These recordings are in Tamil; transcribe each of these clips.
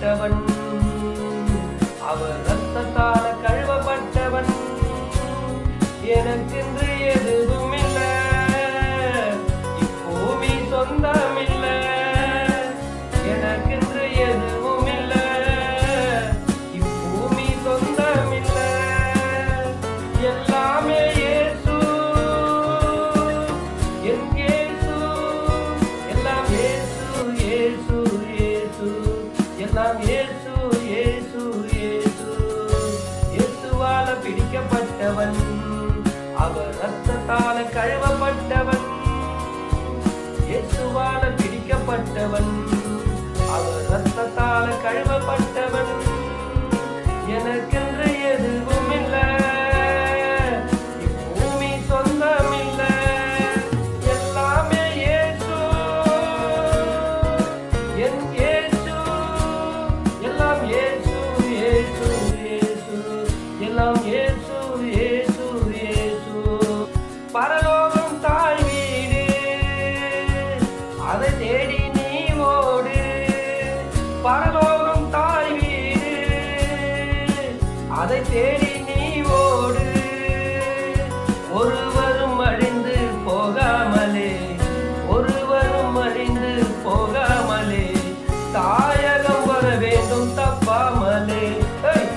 கழுவப்பட்டவன் அவர் ரத்தத்தால கழுவப்பட்டவன். எனக்கு இயேசுவால பிடிக்கப்பட்டவன். அவர் ரத்தத்தால கழுவப்பட்டவன். எனக்கு அதை தேடி நீ ஓடு. ஒருவரும் அழிந்து போகாமலே ஒருவரும் அழிந்து போகாமலே. தாயகம் வர வேண்டும் தப்பாமலே.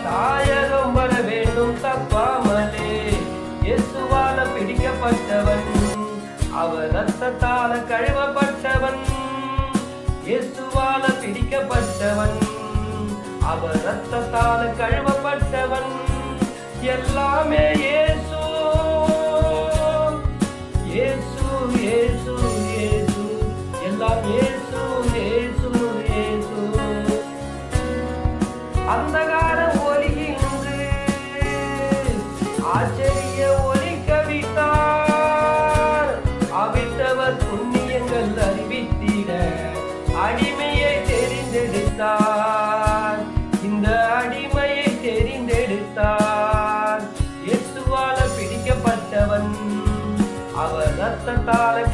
தாயகம் வர வேண்டும் தப்பாமலே. இயேசுவால பிடிக்கப்பட்டவன் அவர் ரத்தத்தால கழுவப்பட்டவன். இயேசுவால பிடிக்கப்பட்டவன் அவர் ரத்தத்தால கழுவ எல்லாமே இயேசு. இயேசு இயேசு இயேசு. எல்லாம் இயேசு இயேசு இயேசு. அந்தகார ஒளியின்று ஆச்சரிய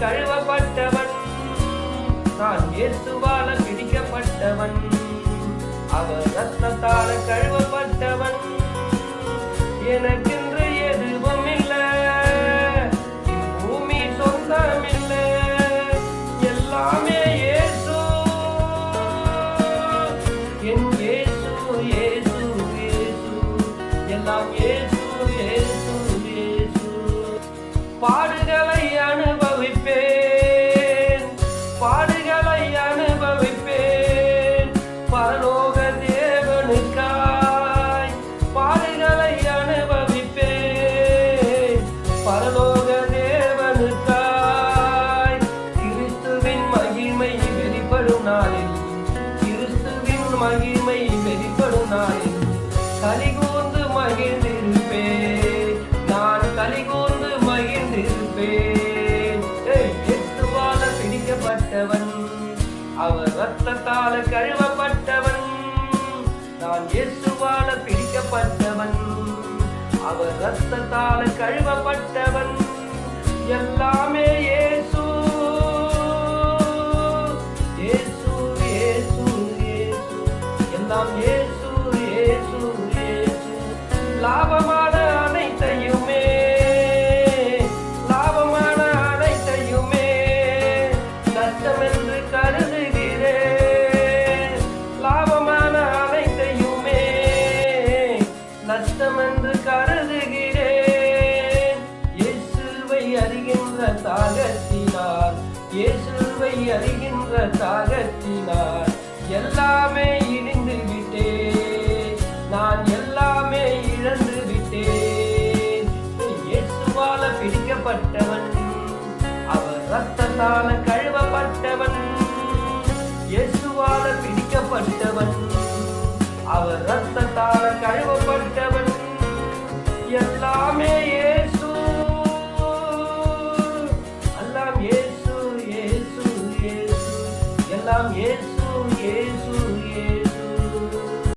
கழுவப்பட்டவன். நான் இயேசுவால பிடிக்கப்பட்டவன். அவர் ரத்தத்தால கழுவப்பட்டவன். எனக்கு நான் மகிழ்ந்திருப்பேன். பிடிக்கப்பட்டவன். அவர் ரத்தத்தால கழுவப்பட்டவன். நான் இயேசுவால பிடிக்கப்பட்டவன். அவர் ரத்தத்தால கழுவப்பட்டவன். எல்லாமே தாகத்தினால் இயேசுவை அறிகின்ற தாகத்தினால்